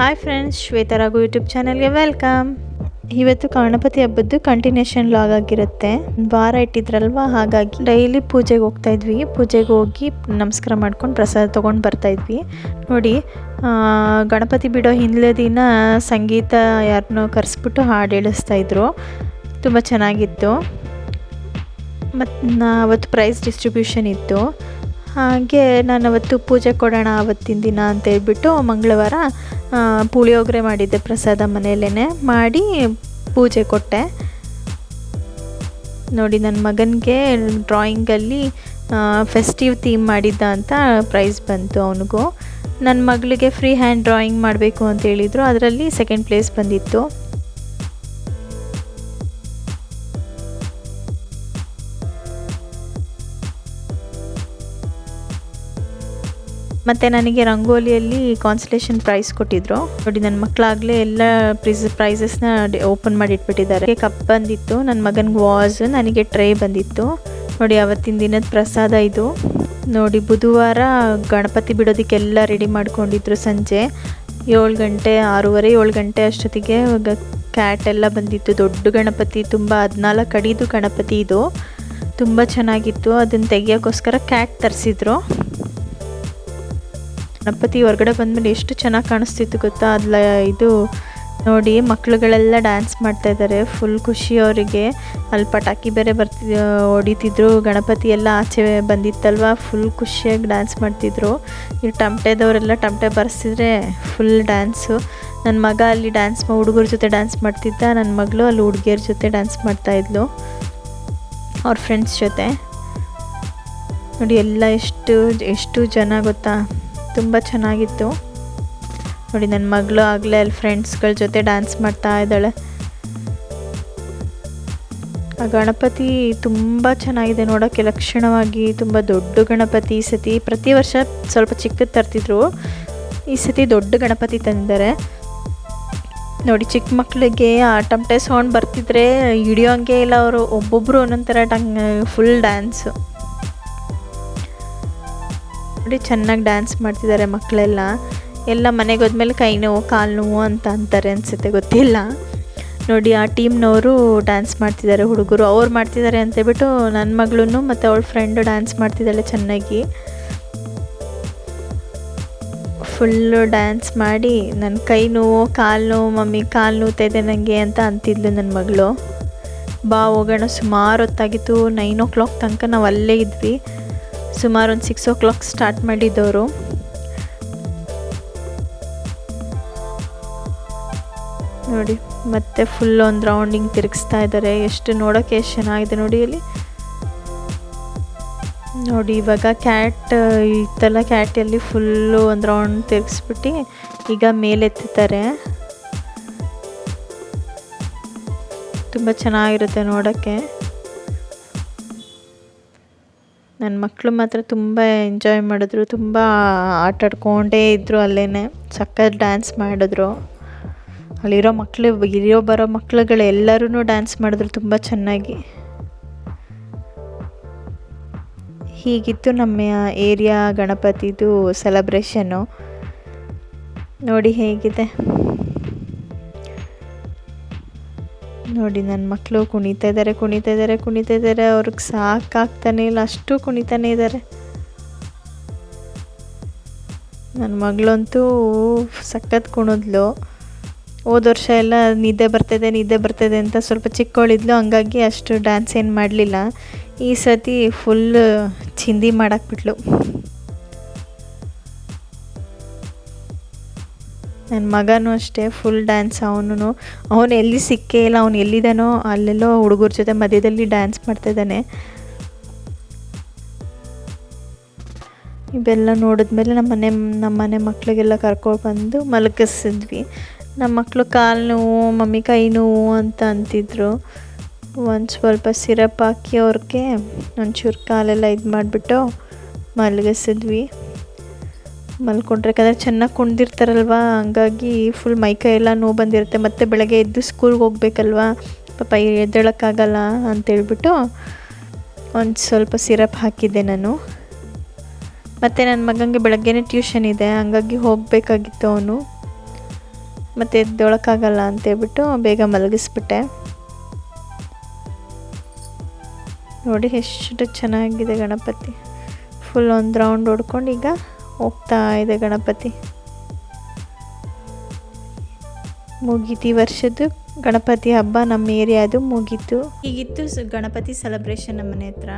Hi friends Shwetha Raghu YouTube ಚಾನಲ್ಗೆ welcome ಇವತ್ತು Ganapati ಹಬ್ಬದ್ದು continuation log ಆಗಿರುತ್ತೆ. ವಾರ ಇಟ್ಟಿದ್ರಲ್ವಾ ಹಾಗಾಗಿ ಡೈಲಿ ಪೂಜೆಗೆ ಹೋಗ್ತಾ ಇದ್ವಿ. ಪೂಜೆಗೆ ಹೋಗಿ ನಮಸ್ಕಾರ ಮಾಡ್ಕೊಂಡು ಪ್ರಸಾದ ತೊಗೊಂಡು ಬರ್ತಾ ಇದ್ವಿ. ನೋಡಿ ಗಣಪತಿ ಬಿಡೋ ಹಿಂದಿನ ದಿನ ಸಂಗೀತ ಯಾರನ್ನೋ ಕರೆಸ್ಬಿಟ್ಟು ಹಾಡು ಹೇಳಿಸ್ತಾ ಇದ್ರು. ತುಂಬ ಚೆನ್ನಾಗಿತ್ತು. ಮತ್ತು ಅವತ್ತು ಪ್ರೈಸ್ ಡಿಸ್ಟ್ರಿಬ್ಯೂಷನ್ ಇತ್ತು. ಹಾಗೆ ನಾನು ಅವತ್ತು ಪೂಜೆ ಕೊಡೋಣ ಅವತ್ತಿನ ದಿನ ಅಂತ ಹೇಳ್ಬಿಟ್ಟು ಮಂಗಳವಾರ ಪುಳಿಯೋಗರೆ ಮಾಡಿದ್ದೆ ಪ್ರಸಾದ ಮನೆಯಲ್ಲೇ ಮಾಡಿ ಪೂಜೆ ಕೊಟ್ಟೆ. ನೋಡಿ ನನ್ನ ಮಗನಿಗೆ ಡ್ರಾಯಿಂಗಲ್ಲಿ ಫೆಸ್ಟಿವ್ ಥೀಮ್ ಮಾಡಿದ್ದ ಅಂತ ಪ್ರೈಸ್ ಬಂತು ಅವನಿಗೂ. ನನ್ನ ಮಗಳಿಗೆ ಫ್ರೀ ಹ್ಯಾಂಡ್ ಡ್ರಾಯಿಂಗ್ ಮಾಡಬೇಕು ಅಂತ ಹೇಳಿದರು. ಅದರಲ್ಲಿ ಸೆಕೆಂಡ್ ಪ್ಲೇಸ್ ಬಂದಿತ್ತು. ಮತ್ತು ನನಗೆ ರಂಗೋಲಿಯಲ್ಲಿ ಕಾನ್ಸಲೇಷನ್ ಪ್ರೈಸ್ ಕೊಟ್ಟಿದ್ರು. ನೋಡಿ ನನ್ನ ಮಕ್ಕಳಾಗಲೇ ಎಲ್ಲ ಪ್ರಿಸ್ ಪ್ರೈಸಸ್ನ ಓಪನ್ ಮಾಡಿ ಇಟ್ಬಿಟ್ಟಿದ್ದಾರೆ ಕಪ್ ಬಂದಿತ್ತು. ನನ್ನ ಮಗನಿಗೆ ವಾಸ್ ನನಗೆ ಟ್ರೇ ಬಂದಿತ್ತು. ನೋಡಿ, ಅವತ್ತಿನ ದಿನದ ಪ್ರಸಾದ ಇದು. ನೋಡಿ, ಬುಧವಾರ ಗಣಪತಿ ಬಿಡೋದಕ್ಕೆಲ್ಲ ರೆಡಿ ಮಾಡ್ಕೊಂಡಿದ್ರು ಸಂಜೆ. ಏಳು ಗಂಟೆ, ಆರೂವರೆ, ಏಳು ಗಂಟೆ ಅಷ್ಟೊತ್ತಿಗೆ ಕ್ಯಾಟ್ ಎಲ್ಲ ಬಂದಿತ್ತು. ದೊಡ್ಡ ಗಣಪತಿ, ತುಂಬ ಹದಿನಾಲ್ಕು ಅಡಿದು ಗಣಪತಿ ಇದು. ತುಂಬ ಚೆನ್ನಾಗಿತ್ತು. ಅದನ್ನು ತೆಗಿಯೋಕ್ಕೋಸ್ಕರ ಕ್ಯಾಟ್ ತರಿಸಿದ್ರು. ಗಣಪತಿ ಹೊರಗಡೆ ಬಂದ್ಮೇಲೆ ಎಷ್ಟು ಚೆನ್ನಾಗಿ ಕಾಣಿಸ್ತಿತ್ತು ಗೊತ್ತಾ? ಅದ್ಲ ಇದು ನೋಡಿ ಮಕ್ಕಳುಗಳೆಲ್ಲ ಡ್ಯಾನ್ಸ್ ಮಾಡ್ತಾ ಇದ್ದಾರೆ ಫುಲ್ ಖುಷಿ ಅವರಿಗೆ. ಅಲ್ಲಿ ಪಟಾಕಿ ಬೇರೆ ಬರ್ತಿ ಹೊಡಿತಿದ್ರು, ಗಣಪತಿ ಎಲ್ಲ ಆಚೆ ಬಂದಿತ್ತಲ್ವ? ಫುಲ್ ಖುಷಿಯಾಗಿ ಡ್ಯಾನ್ಸ್ ಮಾಡ್ತಿದ್ರು. ಈ ಟಮಟೆದವರೆಲ್ಲ ಟಮಟೆ ಬರ್ಸಿದ್ರೆ ಫುಲ್ ಡ್ಯಾನ್ಸು ನನ್ನ ಮಗ ಅಲ್ಲಿ ಡ್ಯಾನ್ಸ್ ಹುಡುಗರ ಜೊತೆ ಡ್ಯಾನ್ಸ್ ಮಾಡ್ತಿದ್ದ. ನನ್ನ ಮಗಳು ಅಲ್ಲಿ ಹುಡುಗಿಯರ ಜೊತೆ ಡ್ಯಾನ್ಸ್ ಮಾಡ್ತಾಯಿದ್ಲು ಅವ್ರ ಫ್ರೆಂಡ್ಸ್ ಜೊತೆ. ನೋಡಿ, ಎಲ್ಲ ಎಷ್ಟು ಎಷ್ಟು ಜನ ಗೊತ್ತಾ? ತುಂಬ ಚೆನ್ನಾಗಿತ್ತು. ನೋಡಿ ನನ್ನ ಮಗಳು ಆಗಲೇ ಅಲ್ಲಿ ಫ್ರೆಂಡ್ಸ್ಗಳ ಜೊತೆ ಡ್ಯಾನ್ಸ್ ಮಾಡ್ತಾ ಇದ್ದಾಳೆ. ಆ ಗಣಪತಿ ತುಂಬ ಚೆನ್ನಾಗಿದೆ ನೋಡೋಕ್ಕೆ ಲಕ್ಷಣವಾಗಿ ತುಂಬ ದೊಡ್ಡ ಗಣಪತಿ ಈ ಸತಿ. ಪ್ರತಿ ವರ್ಷ ಸ್ವಲ್ಪ ಚಿಕ್ಕದು ತರ್ತಿದ್ರು. ಈ ಸತಿ ದೊಡ್ಡ ಗಣಪತಿ ತಂದಿದ್ದಾರೆ. ನೋಡಿ, ಚಿಕ್ಕ ಮಕ್ಕಳಿಗೆ ಆ ಟಮಟೆ ಸೌಂಡ್ ಬರ್ತಿದ್ರೆ ಹಿಡಿಯೋಂಗೆ ಇಲ್ಲ ಅವರು. ಒಬ್ಬೊಬ್ಬರು ಒಂದೊಂದು ಥರ ಟಂಗ್ ಫುಲ್ ಡ್ಯಾನ್ಸು ನೋಡಿ ಚೆನ್ನಾಗಿ ಡ್ಯಾನ್ಸ್ ಮಾಡ್ತಿದ್ದಾರೆ ಮಕ್ಕಳೆಲ್ಲ. ಎಲ್ಲ ಮನೆಗೆ ಹೋದ್ಮೇಲೆ ಕೈ ನೋವು, ಕಾಲು ನೋವು ಅಂತ ಅಂತಾರೆ ಅನಿಸುತ್ತೆ, ಗೊತ್ತಿಲ್ಲ. ನೋಡಿ, ಆ ಟೀಮ್ನವರು ಡ್ಯಾನ್ಸ್ ಮಾಡ್ತಿದ್ದಾರೆ ಹುಡುಗರು. ಅವ್ರು ಮಾಡ್ತಿದ್ದಾರೆ ಅಂತೇಳ್ಬಿಟ್ಟು ನನ್ನ ಮಗಳೂ ಮತ್ತು ಅವಳ ಫ್ರೆಂಡು ಡ್ಯಾನ್ಸ್ ಮಾಡ್ತಿದ್ದಾಳೆ ಚೆನ್ನಾಗಿ. ಫುಲ್ಲು ಡ್ಯಾನ್ಸ್ ಮಾಡಿ ನನ್ನ ಕೈ ನೋವು, ಕಾಲು ನೋವು, ಮಮ್ಮಿ ಕಾಲು ನೋವ್ತಾಯಿದೆ ನನಗೆ ಅಂತ ಅಂತಿದ್ಲು ನನ್ನ ಮಗಳು. ಬಾ, ಹೋಗೋಣ. ಸುಮಾರು ಹೊತ್ತಾಗಿತ್ತು. ನೈನ್ ಓ ಕ್ಲಾಕ್ ತನಕ ನಾವು ಅಲ್ಲೇ ಇದ್ವಿ. ಸುಮಾರು ಒಂದು ಸಿಕ್ಸ್ ಓ ಕ್ಲಾಕ್ ಸ್ಟಾರ್ಟ್ ಮಾಡಿದ್ದವರು ನೋಡಿ, ಮತ್ತೆ ಫುಲ್ ಒಂದು ರೌಂಡಿಂಗ್ ತಿರುಗಿಸ್ತಾ ಇದ್ದಾರೆ. ಎಷ್ಟು ನೋಡೋಕೆ ಎಷ್ಟು ಚೆನ್ನಾಗಿದೆ ನೋಡಿ ಇಲ್ಲಿ. ನೋಡಿ, ಇವಾಗ ಕ್ಯಾಟ್ ಇತ್ತಲ್ಲ ಕ್ಯಾಟಲ್ಲಿ ಫುಲ್ಲು ಒಂದು ರೌಂಡ್ ತಿರುಗಿಸ್ಬಿಟ್ಟು ಈಗ ಮೇಲೆತ್ತಿದ್ದಾರೆ ತುಂಬ ಚೆನ್ನಾಗಿರುತ್ತೆ ನೋಡೋಕ್ಕೆ ನನ್ನ ಮಕ್ಕಳು ಮಾತ್ರ ತುಂಬ ಎಂಜಾಯ್ ಮಾಡಿದ್ರು, ತುಂಬ ಆಟಾಡ್ಕೊಂಡೇ ಇದ್ದರು ಅಲ್ಲೇ ಸಖತ್ತು ಡ್ಯಾನ್ಸ್ ಮಾಡಿದ್ರು. ಅಲ್ಲಿರೋ ಮಕ್ಕಳು ಇರೋ ಬರೋ ಮಕ್ಳುಗಳು ಡ್ಯಾನ್ಸ್ ಮಾಡಿದ್ರು ತುಂಬ ಚೆನ್ನಾಗಿ. ಹೀಗಿತ್ತು ನಮ್ಮ ಏರಿಯಾ ಗಣಪತಿದು ಸೆಲೆಬ್ರೇಷನ್ನು ನೋಡಿ ಹೇಗಿದೆ. ನೋಡಿ ನನ್ನ ಮಕ್ಕಳು ಕುಣಿತಾ ಇದ್ದಾರೆ ಕುಣಿತಾ ಇದ್ದಾರೆ ಕುಣಿತಾ ಇದ್ದಾರೆ ಅವ್ರಿಗೆ ಸಾಕಾಗ್ತಾನೆ ಇಲ್ಲ, ಅಷ್ಟು ಕುಣಿತಾನೆ ಇದ್ದಾರೆ ನನ್ನ ಮಗಳಂತೂ ಸಖತ್ ಕುಣಿದ್ಲು. ಹೋದ ವರ್ಷ ಎಲ್ಲ ನಿದ್ದೆ ಬರ್ತದೆ ನಿದ್ದೆ ಬರ್ತದೆ ಅಂತ ಸ್ವಲ್ಪ ಚಿಕ್ಕವಳಿದ್ಲು ಹಂಗಾಗಿ ಅಷ್ಟು ಡ್ಯಾನ್ಸ್ ಏನು ಮಾಡಲಿಲ್ಲ. ಈ ಸತಿ ಫುಲ್ ಚಿಂದಿ ಮಾಡಾಕ್ಬಿಟ್ಲು. ನನ್ನ ಮಗನೂ ಅಷ್ಟೇ ಫುಲ್ ಡ್ಯಾನ್ಸ್ ಅವನು ಅವನು ಎಲ್ಲಿ ಸಿಕ್ಕೇ ಇಲ್ಲ, ಅವನು ಎಲ್ಲಿದ್ದಾನೋ ಅಲ್ಲೆಲ್ಲೋ ಹುಡುಗರ ಜೊತೆ ಮಧ್ಯದಲ್ಲಿ ಡ್ಯಾನ್ಸ್ ಮಾಡ್ತಾಯಿದ್ದಾನೆ ಇವೆಲ್ಲ ನೋಡಿದ್ಮೇಲೆ ನಮ್ಮ ಮನೆ ನಮ್ಮ ಮನೆ ಮಕ್ಕಳಿಗೆಲ್ಲ ಕರ್ಕೊಂಡು ಬಂದು ಮಲಗಿಸಿದ್ವಿ. ನಮ್ಮ ಮಕ್ಕಳು ಕಾಲು ನೋವು, ಮಮ್ಮಿ ಕೈ ನೋವು ಅಂತ ಅಂತಿದ್ರು. ಒಂದು ಸ್ವಲ್ಪ ಸಿರಪ್ ಹಾಕಿ ಅವ್ರಿಗೆ ಒಂಚೂರು ಕಾಲೆಲ್ಲ ಇದು ಮಾಡಿಬಿಟ್ಟು ಮಲಗಿಸಿದ್ವಿ. ಮಲ್ಕೊಂಡ್ರೆ, ಯಾಕಂದರೆ ಚೆನ್ನಾಗಿ ಕುಣ್ದಿರ್ತಾರಲ್ವ? ಹಂಗಾಗಿ ಫುಲ್ ಮೈಕೈ ಎಲ್ಲ ನೋವು ಬಂದಿರುತ್ತೆ. ಮತ್ತು ಬೆಳಗ್ಗೆ ಎದ್ದು ಸ್ಕೂಲ್ಗೆ ಹೋಗ್ಬೇಕಲ್ವ? ಪಾಪ ಎದ್ದೇಳೋಕ್ಕಾಗಲ್ಲ ಅಂತೇಳ್ಬಿಟ್ಟು ಒಂದು ಸ್ವಲ್ಪ ಸಿರಪ್ ಹಾಕಿದ್ದೆ ನಾನು. ಮತ್ತು ನನ್ನ ಮಗನಿಗೆ ಬೆಳಗ್ಗೆನೇ ಟ್ಯೂಷನ್ ಇದೆ. ಹಂಗಾಗಿ ಹೋಗಬೇಕಾಗಿತ್ತು ಅವನು. ಮತ್ತು ಎದ್ದೊಳಕ್ಕಾಗಲ್ಲ ಅಂತೇಳ್ಬಿಟ್ಟು ಬೇಗ ಮಲಗಿಸ್ಬಿಟ್ಟೆ. ನೋಡಿ, ಎಷ್ಟು ಚೆನ್ನಾಗಿದೆ ಗಣಪತಿ. ಫುಲ್ ಒಂದು ರೌಂಡ್ ಹೊಡ್ಕೊಂಡು ಈಗ ಹೋಗ್ತಾ ಇದೆ ಗಣಪತಿ. ಮುಗೀತು ವರ್ಷದ್ದು ಗಣಪತಿ ಹಬ್ಬ ನಮ್ಮ ಏರಿಯಾದು ಮುಗೀತು. ಹೀಗಿತ್ತು ಗಣಪತಿ ಸೆಲೆಬ್ರೇಷನ್ ನಮ್ಮ ಮನೆ ಹತ್ರ.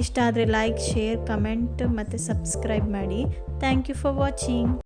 ಇಷ್ಟ ಆದರೆ ಲೈಕ್ ಶೇರ್ ಕಮೆಂಟ್ ಮತ್ತು ಸಬ್ಸ್ಕ್ರೈಬ್ ಮಾಡಿ. Thank you for watching